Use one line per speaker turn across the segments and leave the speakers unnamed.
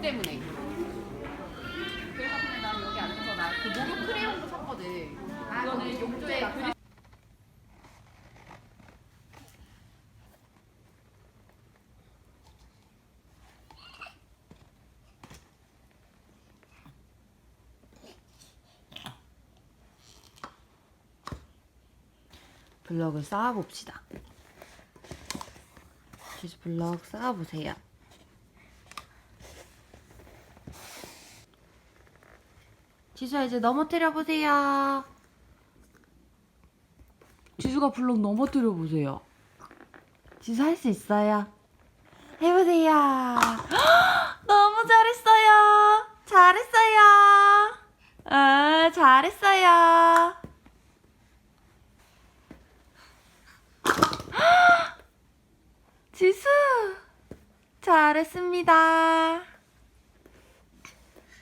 때문에. 그래서 그냥 난 여기 앉아서 나 그 목욕 크레용도 샀거든. 아, 이거는 욕조에 그리...
블럭을 쌓아봅시다. 다시 블럭 쌓아보세요. 지수야 이제 넘어뜨려 보세요. 지수가 블럭 넘어뜨려 보세요. 지수 할 수 있어요. 해보세요. 너무 잘했어요. 잘했어요. 아, 잘했어요. 지수 잘했습니다.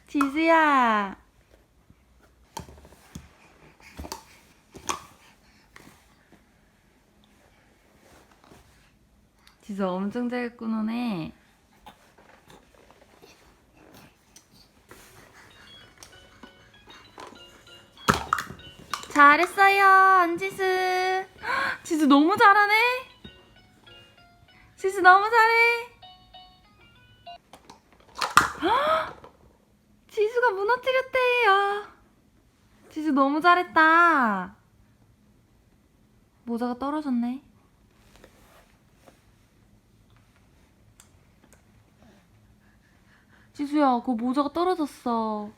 지수야. 지수 엄청 잘 꾸노네. 잘했어요, 안지수. 헉, 지수 너무 잘하네. 지수 너무 잘해. 헉! 지수가 무너뜨렸대요. 지수 너무 잘했다. 모자가 떨어졌네. 지수야, 그 모자가 떨어졌어.